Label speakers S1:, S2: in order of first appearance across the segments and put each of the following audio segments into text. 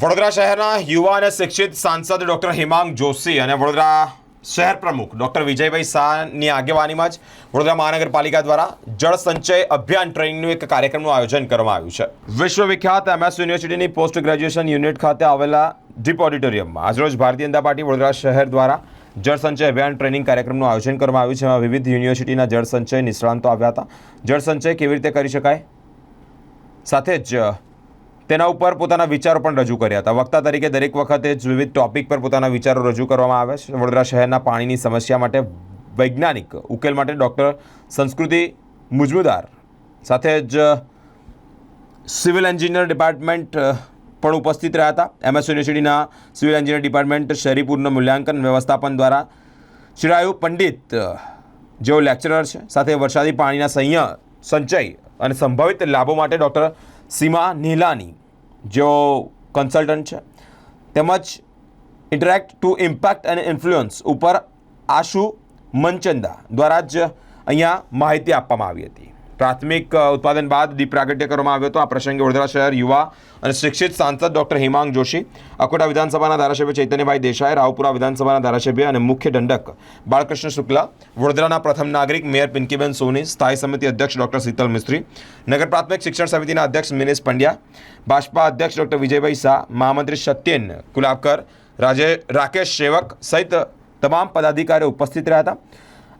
S1: વડોદરા શહેરના યુવા અને શિક્ષિત સાંસદ ડૉક્ટર હિમાંગ જોશી અને વડોદરા શહેર પ્રમુખ ડૉક્ટર વિજયભાઈ શાહની આગેવાનીમાં જ વડોદરા મહાનગરપાલિકા દ્વારા જળ સંચય અભિયાન ટ્રેનિંગનું એક કાર્યક્રમનું આયોજન કરવામાં આવ્યું છે. વિશ્વવિખ્યાત એમએસ યુનિવર્સિટીની પોસ્ટ ગ્રેજ્યુએશન યુનિટ ખાતે આવેલા ડીપ ઓડિટોરિયમમાં આજરોજ ભારતીય જનતા પાર્ટી વડોદરા શહેર દ્વારા જળ સંચય અભિયાન ટ્રેનિંગ કાર્યક્રમનું આયોજન કરવામાં આવ્યું છે. એમાં વિવિધ યુનિવર્સિટીના જળ સંચય નિષ્ણાંતો આવ્યા હતા. જળ સંચય કેવી રીતે કરી શકાય? સાથે જ તેના ઉપર પોતાના વિચારો પણ રજૂ કર્યા હતા. વક્તા તરીકે દરેક વખતે જ વિવિધ ટોપિક પર પોતાના વિચારો રજૂ કરવામાં આવે છે. વડોદરા શહેરના પાણીની સમસ્યા માટે વૈજ્ઞાનિક ઉકેલ માટે ડૉક્ટર સંસ્કૃતિ મુજમુદાર સાથે જ સિવિલ એન્જિનિયર ડિપાર્ટમેન્ટ પણ ઉપસ્થિત રહ્યા હતા. એમએસ યુનિવર્સિટીના સિવિલ એન્જિનિયર ડિપાર્ટમેન્ટ શહેરીપુરનું મૂલ્યાંકન વ્યવસ્થાપન દ્વારા ચિરાયુ પંડિત જેઓ લેક્ચરર છે. સાથે વરસાદી પાણીના સંય, સંચય અને સંભવિત લાભો માટે ડૉક્ટર સીમા નીલાની, જેઓ કન્સલ્ટન્ટ છે, તેમજ ઇન્ટરેક્ટ ટુ ઇમ્પેક્ટ અને ઇન્ફ્લુઅન્સ ઉપર આશુ મનચંદા દ્વારા જ અહીંયા માહિતી આપવામાં આવી હતી. પ્રાથમિક ઉત્પાદન બાદ દીપ પ્રાગટ્ય કરવામાં આવ્યો હતો. આ પ્રસંગે વડોદરા શહેર યુવા અને શિક્ષિત સાંસદ ડોક્ટર હિમાંગ જોશી, અકોટા વિધાનસભાના ધારાસભ્ય ચૈતન્યભાઈ દેસાઈ, રાવપુરા વિધાનસભાના ધારાસભ્ય અને મુખ્ય દંડક બાળકૃષ્ણ શુક્લા, વડોદરાના પ્રથમ નાગરિક મેયર પિંકીબેન સોની, સ્થાયી સમિતિ અધ્યક્ષ ડોક્ટર શીતલ મિસ્ત્રી, નગર પ્રાથમિક શિક્ષણ સમિતિના અધ્યક્ષ મિનેશ પંડ્યા, ભાજપા અધ્યક્ષ ડોક્ટર વિજયભાઈ શાહ, મહામંત્રી સત્યેન કુલાબકર રાજે રાકેશ સેવક સહિત તમામ પદાધિકારીઓ ઉપસ્થિત રહ્યા હતા.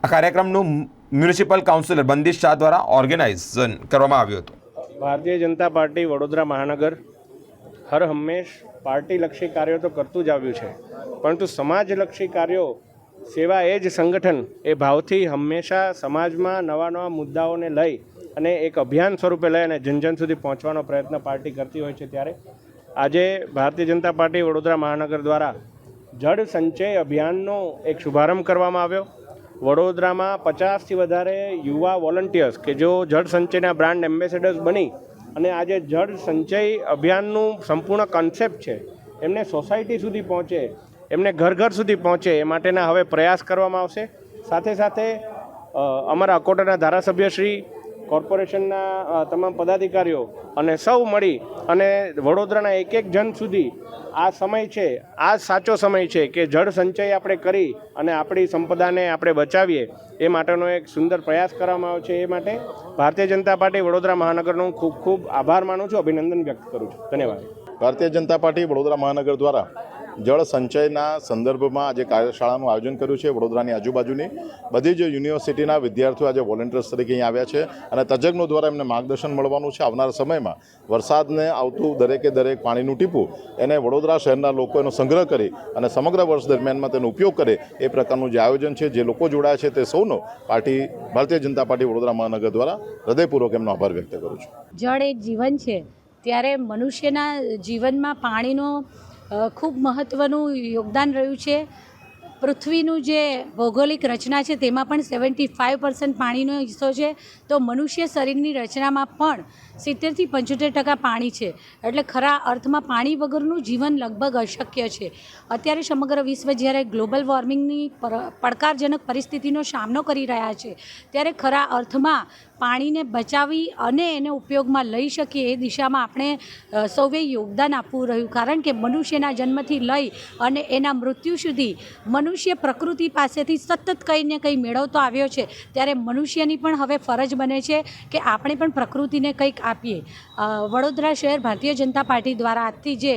S1: આ કાર્યક્રમનું મ્યુનિસિપલ કાઉન્સિલર બંદિશ શાહ દ્વારા ઓર્ગેનાઇઝ કરવામાં આવ્યું હતું.
S2: ભારતીય જનતા પાર્ટી વડોદરા મહાનગર હર હંમેશ પાર્ટીલક્ષી કાર્યો તો કરતું જ આવ્યું છે. પરંતુ સમાજલક્ષી કાર્યો સેવા એ જ સંગઠન એ ભાવથી હંમેશા સમાજમાં નવા નવા મુદ્દાઓને લઈ અને એક અભિયાન સ્વરૂપે લઈ અને જનજન સુધી પહોંચવાનો પ્રયત્ન પાર્ટી કરતી હોય છે ત્યારે આજે ભારતીય જનતા પાર્ટી વડોદરા મહાનગર દ્વારા જળ સંચય અભિયાનનો એક શુભારંભ કરવામાં આવ્યો. વડોદરામાં પચાસથી વધારે યુવા વોલન્ટિયર્સ કે જેઓ જળ સંચયના બ્રાન્ડ એમ્બેસેડર્સ બની અને આજે જળ સંચય અભિયાનનું સંપૂર્ણ કન્સેપ્ટ છે. એમને સોસાયટી સુધી પહોંચે, એમને ઘર ઘર સુધી પહોંચે એ માટેના હવે પ્રયાસ કરવામાં આવશે. સાથે સાથે અમારા અકોટાના ધારાસભ્યશ્રી કોર્પોરેશનના તમામ પદાધિકારીઓ અને સૌ મળી અને વડોદરાના એક એક જન સુધી આ સમય છે, આ સાચો સમય છે કે જળ સંચય આપણે કરી અને આપણી સંપદાને આપણે બચાવીએ, એ માટેનો એક સુંદર પ્રયાસ કરવામાં આવ્યો છે એ માટે ભારતીય જનતા પાર્ટી વડોદરા મહાનગરનો ખૂબ ખૂબ આભાર માનું છું, અભિનંદન વ્યક્ત કરું છું. ધન્યવાદ.
S3: ભારતીય જનતા પાર્ટી વડોદરા મહાનગર દ્વારા જળ સંચયના સંદર્ભમાં આજે કાર્યશાળાનું આયોજન કર્યું છે વડોદરાની આજુબાજુની. બધી જ યુનિવર્સિટીના વિદ્યાર્થીઓ આજે વોલેન્ટિયર્સ તરીકે અહીં આવ્યા છે અને તજજ્ઞો દ્વારા એમને માર્ગદર્શન મળવાનું છે આવનારા સમયમાં. વરસાદને આવતું દરેકે દરેક પાણીનું ટીપું એને વડોદરા શહેરના લોકો એનો સંગ્રહ કરી અને સમગ્ર વર્ષ દરમિયાનમાં તેનો ઉપયોગ કરે એ પ્રકારનું જે આયોજન છે, જે લોકો જોડાયા છે તે સૌનો પાર્ટી, ભારતીય જનતા પાર્ટી વડોદરા મહાનગર દ્વારા હૃદયપૂર્વક એમનો આભાર વ્યક્ત કરું છું.
S4: જળ એ જીવન છે. ત્યારે મનુષ્યના જીવનમાં પાણીનો ખૂબ મહત્ત્વનું યોગદાન રહ્યું છે. પૃથ્વીનું જે ભૌગોલિક રચના છે, તેમાં પણ સેવન્ટી ફાઇવ પર્સન્ટ પાણીનો હિસ્સો છે. તો મનુષ્ય શરીરની રચનામાં પણ સિત્તેરથી પંચોતેર ટકા પાણી છે. એટલે ખરા અર્થમાં પાણી વગરનું જીવન લગભગ અશક્ય છે. અત્યારે સમગ્ર વિશ્વ જ્યારે ગ્લોબલ વોર્મિંગની પડકારજનક પરિસ્થિતિનો સામનો કરી રહ્યા છે, ત્યારે ખરા અર્થમાં પાણીને બચાવી અને એને ઉપયોગમાં લઈ શકીએ એ દિશામાં આપણે સૌએ યોગદાન આપવું રહ્યું. કારણ કે મનુષ્યના જન્મથી લઈ અને એના મૃત્યુ સુધી મનુષ્ય પ્રકૃતિ પાસેથી સતત કંઈ ને કંઈ મેળવતો આવ્યો છે. ત્યારે મનુષ્યની પણ હવે ફરજ બને છે કે આપણે પણ પ્રકૃતિને કંઈક આપીએ. વડોદરા શહેર ભારતીય જનતા પાર્ટી દ્વારા આજથી જે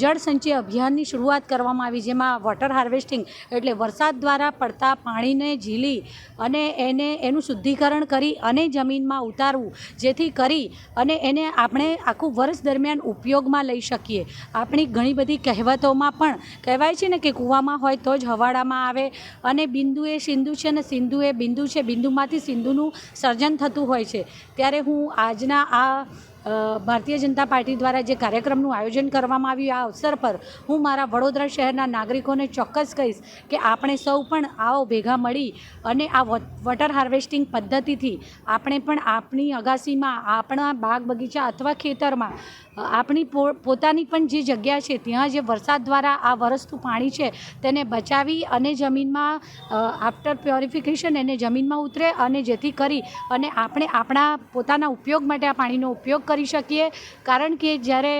S4: જળ સંચય અભિયાનની શરૂઆત કરવામાં આવી, જેમાં વોટર હાર્વેસ્ટિંગ એટલે વરસાદ દ્વારા પડતા પાણીને ઝીલી અને એને, એનું શુદ્ધિકરણ કરી અને જમીનમાં ઉતારવું, જેથી કરી અને એને આપણે આખું વર્ષ દરમિયાન ઉપયોગમાં લઈ શકીએ. આપણી ઘણી બધી કહેવતોમાં પણ કહેવાય છે ને કે કૂવામાં હોય તો જ હવાડામાં આવે અને બિંદુ એ સિંધુ છે ને સિંધુ એ બિંદુ છે, બિંદુમાંથી સિંધુનું સર્જન થતું હોય છે. ત્યારે હું આજના આ ભારતીય જનતા પાર્ટી દ્વારા જે કાર્યક્રમનું આયોજન કરવામાં આવ્યું, આ અવસર પર હું મારા વડોદરા શહેરના નાગરિકોને ચોક્કસ કહીશ કે આપણે સૌ પણ આવો ભેગા મળી અને આ વોટ- વોટર હાર્વેસ્ટિંગ પદ્ધતિથી આપણે પણ આપણી અગાસીમાં, આપણા બાગ બગીચા અથવા ખેતરમાં આપણી પોતાની પણ જે જગ્યા છે, ત્યાં જે વરસાદ દ્વારા આ વરસતું પાણી છે, તેને બચાવી અને જમીનમાં આફ્ટર પ્યોરિફિકેશન એને જમીનમાં ઉતરે અને જેથી કરી અને આપણે આપણા પોતાના ઉપયોગ માટે આ પાણીનો ઉપયોગ કરી શકીએ. કારણ કે જ્યારે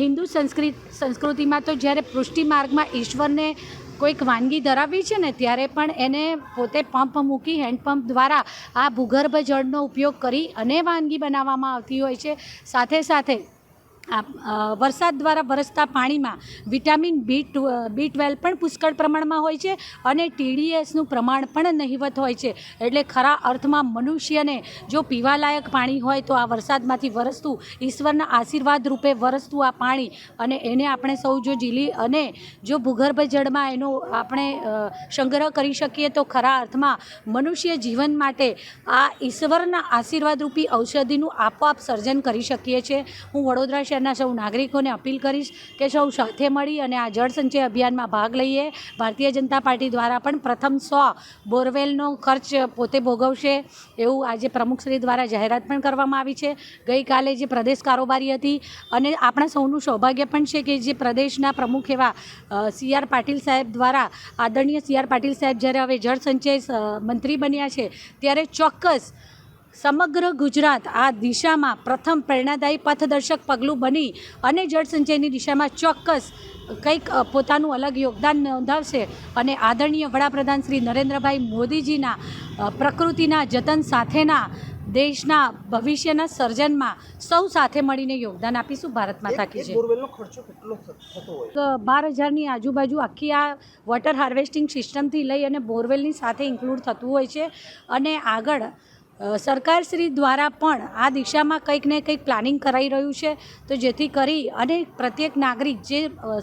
S4: હિન્દુ સંસ્કૃત, સંસ્કૃતિમાં તો જ્યારે પૃષ્ટિ માર્ગમાં ઈશ્વરને કોઈક વાનગી ધરાવવી છે ને, ત્યારે પણ એને પોતે પંપ મૂકી હેન્ડપંપ દ્વારા આ ભૂગર્ભ જળનો ઉપયોગ કરી અને વાનગી બનાવવામાં આવતી હોય છે. સાથે સાથે આ વરસાદ દ્વારા વરસતા પાણીમાં vitamin B two B twelve પણ પુષ્કળ પ્રમાણમાં હોય છે અને ટીડીએસનું પ્રમાણ પણ નહિવત હોય છે. એટલે ખરા અર્થમાં મનુષ્યને જો પીવાલાયક પાણી હોય તો આ વરસાદમાંથી વરસતું, ઈશ્વરના આશીર્વાદ રૂપે વરસતું આ પાણી અને એને આપણે સૌ જો ઝીલી અને જો ભૂગર્ભ જળમાં એનો આપણે સંગ્રહ કરી શકીએ તો ખરા અર્થમાં મનુષ્ય જીવન માટે આ ઈશ્વરના આશીર્વાદરૂપી ઔષધિનું આપોઆપ સર્જન કરી શકીએ છીએ. હું વડોદરા શહેરના સૌ નાગરિકોને અપીલ કરીશ કે સૌ સાથે મળી અને આ જળ સંચય અભિયાનમાં ભાગ લઈએ. ભારતીય જનતા પાર્ટી દ્વારા પણ પ્રથમ સો બોરવેલનો ખર્ચ પોતે ભોગવશે એવું આજે પ્રમુખશ્રી દ્વારા જાહેરાત પણ કરવામાં આવી છે. ગઈકાલે જે પ્રદેશ કારોબારી હતી અને આપણા સૌનું સૌભાગ્ય પણ છે કે જે પ્રદેશના પ્રમુખ એવા સી આર પાટીલ સાહેબ દ્વારા, આદરણીય સી આર પાટીલ સાહેબ જ્યારે હવે જળ સંચય મંત્રી બન્યા છે, ત્યારે ચોક્કસ સમગ્ર ગુજરાત આ દિશામાં પ્રથમ પ્રેરણાદાયી પથદર્શક પગલું બની અને જળસંચયની દિશામાં ચોક્કસ કંઈક પોતાનું અલગ યોગદાન નોંધાવશે. અને આદરણીય વડાપ્રધાન શ્રી નરેન્દ્રભાઈ મોદીજીના પ્રકૃતિના જતન સાથેના દેશના ભવિષ્યના સર્જનમાં સૌ સાથે મળીને યોગદાન આપીશું. ભારત માતા કી જય બાર હજારની આજુબાજુ આખી આ વોટર હાર્વેસ્ટિંગ સિસ્ટમથી લઈ અને બોરવેલની સાથે ઇન્ક્લુડ થતું હોય છે. અને આગળ સરકારશ્રી દ્વારા પણ આ દિશામાં કંઈક ને કંઈક પ્લાનિંગ કરાઈ રહ્યું છે. તો જેથી કરી અને પ્રત્યેક નાગરિક જે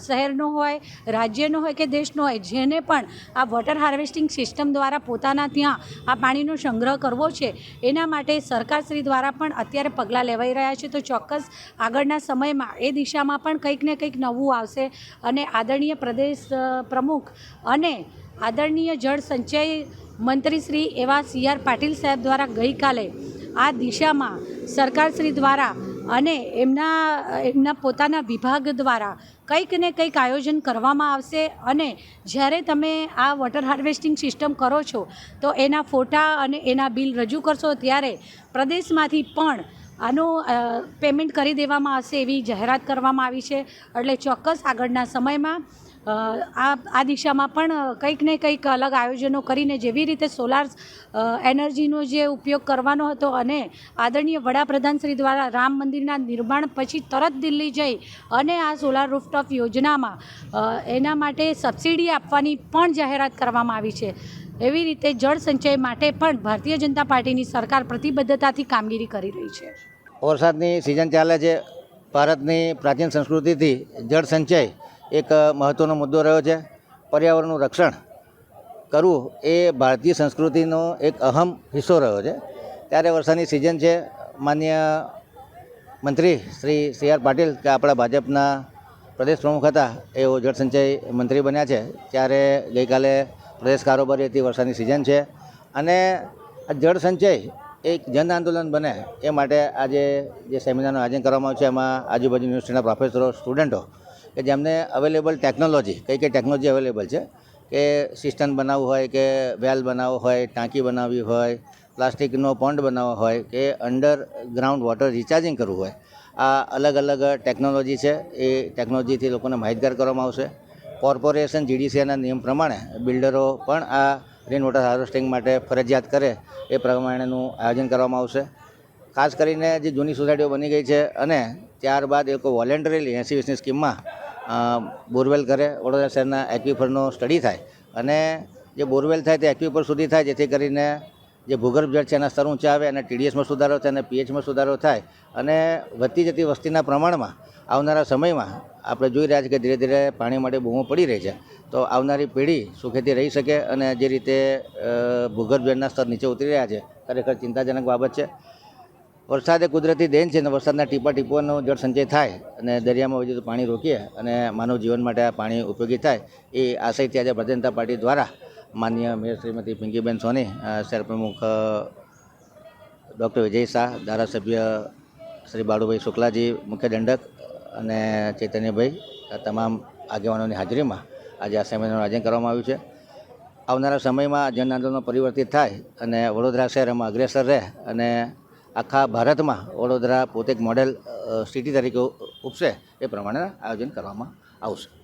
S4: શહેરનો હોય, રાજ્યનો હોય કે દેશનો હોય, જેને પણ આ વોટર હાર્વેસ્ટિંગ સિસ્ટમ દ્વારા પોતાના ત્યાં આ પાણીનો સંગ્રહ કરવો છે, એના માટે સરકારશ્રી દ્વારા પણ અત્યારે પગલાં લેવાઈ રહ્યા છે. તો ચોક્કસ આગળના સમયમાં એ દિશામાં પણ કંઈક ને કંઈક નવું આવશે. અને આદરણીય પ્રદેશ પ્રમુખ અને આદરણીય જળ સંચય મંત્રી શ્રી એવા સી આર પાટીલ સાહેબ દ્વારા ગઈકાલે આ દિશામાં સરકારશ્રી દ્વારા અને એમના એમના પોતાના વિભાગ દ્વારા કંઈક ને કંઈક આયોજન કરવામાં આવશે અને જ્યારે તમે આ વોટર હાર્વેસ્ટિંગ સિસ્ટમ કરો છો, તો એના ફોટા અને એના બિલ રજૂ કરશો ત્યારે પ્રદેશમાંથી પણ આનું પેમેન્ટ કરી દેવામાં આવશે એવી જાહેરાત કરવામાં આવી છે. એટલે ચોક્કસ આગળના સમયમાં આ આ દિશામાં પણ કંઈક ને કંઈક અલગ આયોજનો કરીને જેવી રીતે સોલાર એનર્જીનો જે ઉપયોગ કરવાનો હતો અને આદરણીય વડાપ્રધાન શ્રી દ્વારા રામ મંદિરના નિર્માણ પછી તરત દિલ્હી જઈ અને આ સોલાર રૂફટોપ યોજનામાં એના માટે સબસિડી આપવાની પણ જાહેરાત કરવામાં આવી છે. એવી રીતે જળ સંચય માટે પણ ભારતીય જનતા પાર્ટીની સરકાર પ્રતિબદ્ધતાથી કામગીરી કરી રહી છે.
S5: વરસાદની સિઝન ચાલે છે. ભારતની પ્રાચીન સંસ્કૃતિથી જળ સંચય એક મહત્ત્વનો મુદ્દો રહ્યો છે, પર્યાવરણનું રક્ષણ કરવું એ ભારતીય સંસ્કૃતિનો એક અહમ હિસ્સો રહ્યો છે. ત્યારે વરસાદની સિઝન છે, માન્ય મંત્રી શ્રી સી આર પાટીલ કે આપણા ભાજપના પ્રદેશ પ્રમુખ હતા, એઓ જળસંચય મંત્રી બન્યા છે. ત્યારે ગઈકાલે પ્રદેશ કારોબારી હતી, વરસાદની સિઝન છે. અને આ જળ સંચય એક જન આંદોલન બને એ માટે આજે જે સેમિનારનું આયોજન કરવામાં આવ્યું છે, એમાં આજુબાજુ યુનિવર્સિટીના પ્રોફેસરો સ્ટુડન્ટો કે જેમને અવેલેબલ ટેકનોલોજી કઈ કઈ ટેકનોલોજી અવેલેબલ છે? કે સિસ્ટમ બનાવવું હોય, કે વેલ બનાવવું હોય, ટાંકી બનાવવી હોય, પ્લાસ્ટિકનો પોન્ડ બનાવવો હોય, કે અંડર ગ્રાઉન્ડ વોટર રિચાર્જિંગ કરવું હોય, આ અલગ અલગ ટેકનોલોજી છે. એ ટેકનોલોજીથી લોકોને માહિતગાર કરવામાં આવશે. કોર્પોરેશન જીડીસીના નિયમ પ્રમાણે બિલ્ડરો પણ આ રેન વોટર હાર્વેસ્ટિંગ માટે ફરજિયાત કરે એ પ્રમાણેનું આયોજન કરવામાં આવશે. ખાસ કરીને જે જૂની સોસાયટીઓ બની ગઈ છે અને ત્યારબાદ એ લોકો વોલેન્ટરીલી એસી વીસની સ્કીમમાં બોરવેલ કરે વડોદરા શહેરના એક્વિફરનો સ્ટડી થાય અને જે બોરવેલ થાય તે એક્વિફર સુધી થાય, જેથી કરીને જે ભૂગર્ભ જળ છે એના સ્તર ઊંચા આવે અને ટીડીએસમાં સુધારો થાય અને પીએચમાં સુધારો થાય અને વધતી જતી વસ્તીના પ્રમાણમાં આવનારા સમયમાં આપણે જોઈ રહ્યા છીએ કે ધીરે ધીરે પાણી માટે બૂમો પડી રહી છે. તો આવનારી પેઢી સુખેથી રહી શકે અને જે રીતે ભૂગર્ભ જળના સ્તર નીચે ઉતરી રહ્યા છે, ખરેખર ચિંતાજનક બાબત છે. વરસાદ એ કુદરતી દેન છે અને વરસાદના ટીપા ટીપોનો જળ સંચય થાય અને દરિયામાં વધુ પાણી રોકીએ અને માનવ જીવન માટે આ પાણી ઉપયોગી થાય એ આશયથી આજે ભારતીય જનતા પાર્ટી દ્વારા માન્ય મેયર શ્રીમતી પિંકીબેન સોની શહેર પ્રમુખ ડૉક્ટર વિજય શાહ, ધારાસભ્ય શ્રી બાળુભાઈ શુક્લાજી, મુખ્ય દંડક અને ચૈતન્યભાઈ તમામ આગેવાનોની હાજરીમાં આજે આ સેમિનારનું આયોજન કરવામાં આવ્યું છે. આવનારા સમયમાં જન આંદોલન પરિવર્તિત થાય અને વડોદરા શહેરમાં અગ્રેસર રહે અને આખા ભારતમાં વડોદરા પોતે એક મોડેલ સિટી તરીકે ઉપસે એ પ્રમાણે આયોજન કરવામાં આવશે.